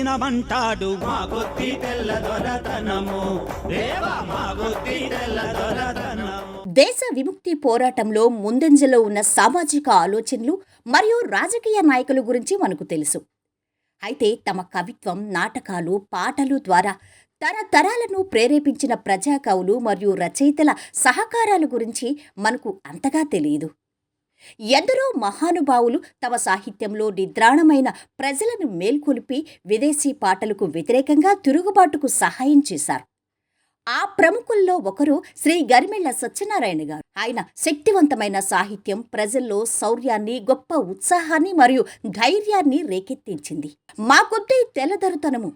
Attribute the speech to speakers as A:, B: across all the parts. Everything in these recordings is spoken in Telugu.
A: దినమంటాడు. మా బుద్ధి తెల్ల దొరతనము. దేవా మా బుద్ధి తెల్ల దొరతనము.
B: దేశ విముక్తి పోరాటంలో ముందంజలో ఉన్న సామాజిక ఆలోచనలు మరియు రాజకీయ నాయకుల గురించి మనకు తెలుసు. అయితే తమ కవిత్వం నాటకాలు పాటలు ద్వారా తరతరాలను ప్రేరేపించిన ప్రజాకవులు మరియు రచయితల సహకారాల గురించి మనకు అంతగా తెలియదు ఎందరో మహానుభావులు తమ సాహిత్యంలో నిద్రాణమైన ప్రజలను మేల్కొలిపి విదేశీ పాటలకు వ్యతిరేకంగా తిరుగుబాటుకు సహాయం చేశారు. ఆ ప్రముఖుల్లో ఒకరు శ్రీ గరిమెళ్ళ సత్యనారాయణ గారు. ఆయన శక్తివంతమైన సాహిత్యం ప్రజల్లో శౌర్యాన్ని గొప్ప ఉత్సాహాన్ని మరియు ధైర్యాన్ని రేకెత్తించింది. మా కొద్దీ తెల్లదరుతనము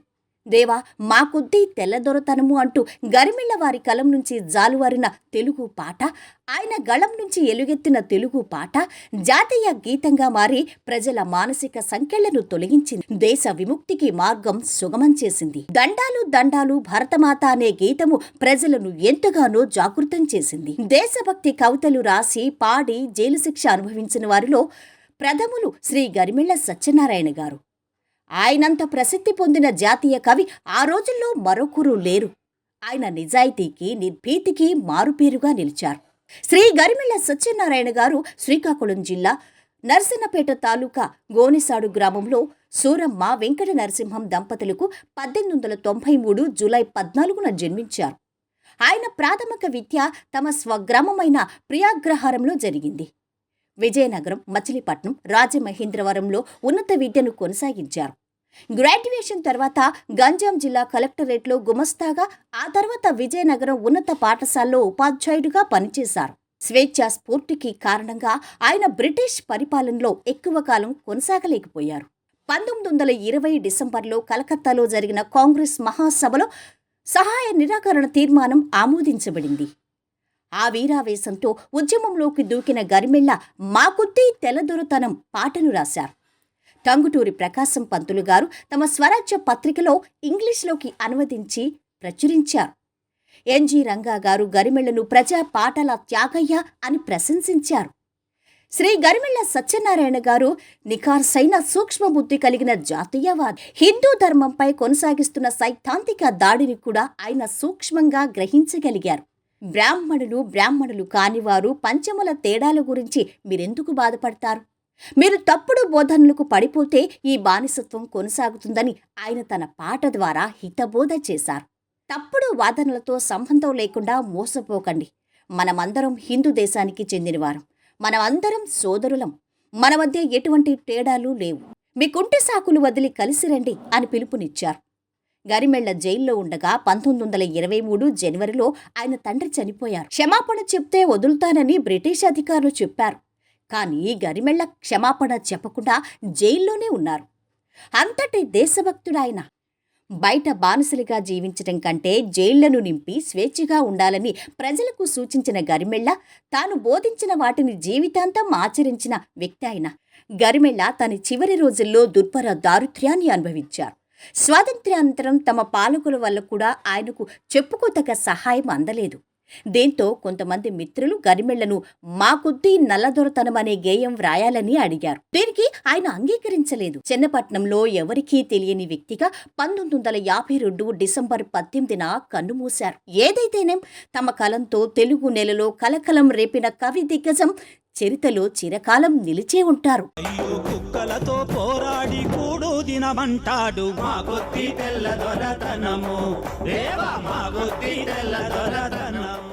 B: దేవా మాకొద్దీ తెల్లదొరతనము అంటూ గరిమిళ్ళ వారి కలం నుంచి జాలువారిన తెలుగు పాట ఆయన గళం నుంచి ఎలుగెత్తిన తెలుగు పాట జాతీయ గీతంగా మారి ప్రజల మానసిక సంఖ్యలను తొలగించింది. దేశ విముక్తికి మార్గం సుగమం చేసింది. దండాలు దండాలు భరతమాత అనే గీతము ప్రజలను ఎంతగానో జాగృతం చేసింది. దేశభక్తి కవితలు రాసి పాడి జైలు శిక్ష అనుభవించిన వారిలో ప్రథములు శ్రీ గరిమిళ్ళ సత్యనారాయణ గారు. ఆయనంత ప్రసిద్ధి పొందిన జాతీయ కవి ఆ రోజుల్లో మరొకరు లేరు. ఆయన నిజాయితీకి నిర్భీతికి మారుపేరుగా నిలిచారు. శ్రీ గరిమిళ్ళ సత్యనారాయణ గారు శ్రీకాకుళం జిల్లా నరసన్నపేట తాలూకా గోనిసాడు గ్రామంలో సూరమ్మ వెంకట నరసింహం దంపతులకు పద్దెనిమిది వందల తొంభై మూడు జూలై పద్నాలుగున జన్మించారు. ఆయన ప్రాథమిక విద్య తమ స్వగ్రామమైన ప్రియాగ్రహారంలో జరిగింది. విజయనగరం మచిలీపట్నం రాజమహేంద్రవరంలో ఉన్నత విద్యను కొనసాగించారు. గ్రాడ్యుయేషన్ తర్వాత గంజాం జిల్లా కలెక్టరేట్లో గుమస్తాగా ఆ తర్వాత విజయనగరం ఉన్నత పాఠశాలలో ఉపాధ్యాయుడిగా పనిచేశారు. స్వేచ్ఛా స్ఫూర్తికి కారణంగా ఆయన బ్రిటిష్ పరిపాలనలో ఎక్కువ కాలం కొనసాగలేకపోయారు. పంతొమ్మిది వందల ఇరవై డిసెంబర్లో కలకత్తాలో జరిగిన కాంగ్రెస్ మహాసభలో సహాయ నిరాకరణ తీర్మానం ఆమోదించబడింది. ఆ వీరావేశంతో ఉద్యమంలోకి దూకిన గరిమెళ్ళ మా తెలదొరతనం పాటను రాశారు. టంగుటూరి ప్రకాశం పంతులు గారు తమ స్వరాజ్య పత్రికలో ఇంగ్లీష్లోకి అనువదించి ప్రచురించారు. ఎన్జి రంగా గారు గరిమెళ్ళను ప్రజా పాటల త్యాగయ్య అని ప్రశంసించారు. శ్రీ గరిమెళ్ళ సత్యనారాయణ గారు నిఖార్సైన సూక్ష్మబుద్ధి కలిగిన జాతీయవాది. హిందూ ధర్మంపై కొనసాగిస్తున్న సైద్ధాంతిక దాడిని కూడా ఆయన సూక్ష్మంగా గ్రహించగలిగారు. బ్రాహ్మణులు బ్రాహ్మణులు కానివారు పంచముల తేడాల గురించి మీరెందుకు బాధపడతారు? మీరు తప్పుడు బోధనలకు పడిపోతే ఈ బానిసత్వం కొనసాగుతుందని ఆయన తన పాట ద్వారా హితబోధ చేశారు. తప్పుడు వాదనలతో సంబంధం లేకుండా మోసపోకండి. మనమందరం హిందూ దేశానికి చెందినవారం. మనమందరం సోదరులం. మన మధ్య ఎటువంటి తేడాలు లేవు. మీ కుంటి సాకులు వదిలి కలిసి రండి అని పిలుపునిచ్చారు. గరిమెళ్ళ జైల్లో ఉండగా పంతొమ్మిది వందల ఇరవై మూడు జనవరిలో ఆయన తండ్రి చనిపోయారు. క్షమాపణ చెప్తే వదులుతానని బ్రిటిష్ అధికారులు చెప్పారు. కానీ గరిమెళ్ళ క్షమాపణ చెప్పకుండా జైల్లోనే ఉన్నారు. అంతటి దేశభక్తుడాయన. బయట బానిసలుగా జీవించడం కంటే జైళ్ళను నింపి స్వేచ్ఛగా ఉండాలని ప్రజలకు సూచించిన గరిమెళ్ళ తాను బోధించిన వాటిని జీవితాంతం ఆచరించిన వ్యక్తి ఆయన. గరిమెళ్ళ తన చివరి రోజుల్లో దుర్భర దారుత్ర్యాన్ని అనుభవించారు. స్వాతంత్ర్యానంతరం తమ పాలకుల వల్ల కూడా ఆయనకు చెప్పుకోతగ సహాయం అందలేదు. దీంతో కొంతమంది మిత్రులు గరిమెళ్ళను మా కొద్దీ నల్లదొరతనం అనే గేయం వ్రాయాలని అడిగారు. దీనికి ఆయన అంగీకరించలేదు. చెన్నపట్నంలో ఎవరికీ తెలియని వ్యక్తిగా పంతొమ్మిది వందల యాభై రెండు డిసెంబర్ పద్దెనిమిదిన కన్నుమూశారు. ఏదైతేనేం తమ కలంతో తెలుగు నెలలో కలకలం రేపిన కవి దిగ్గజం చరితలో చిరకాలం నిలిచే ఉంటారు.
A: పోరాడి దినమంటాడు. మా బుద్ధి తెల్ల దొరతనము. దేవా మా బుద్ధి తెల్ల దొరతనము.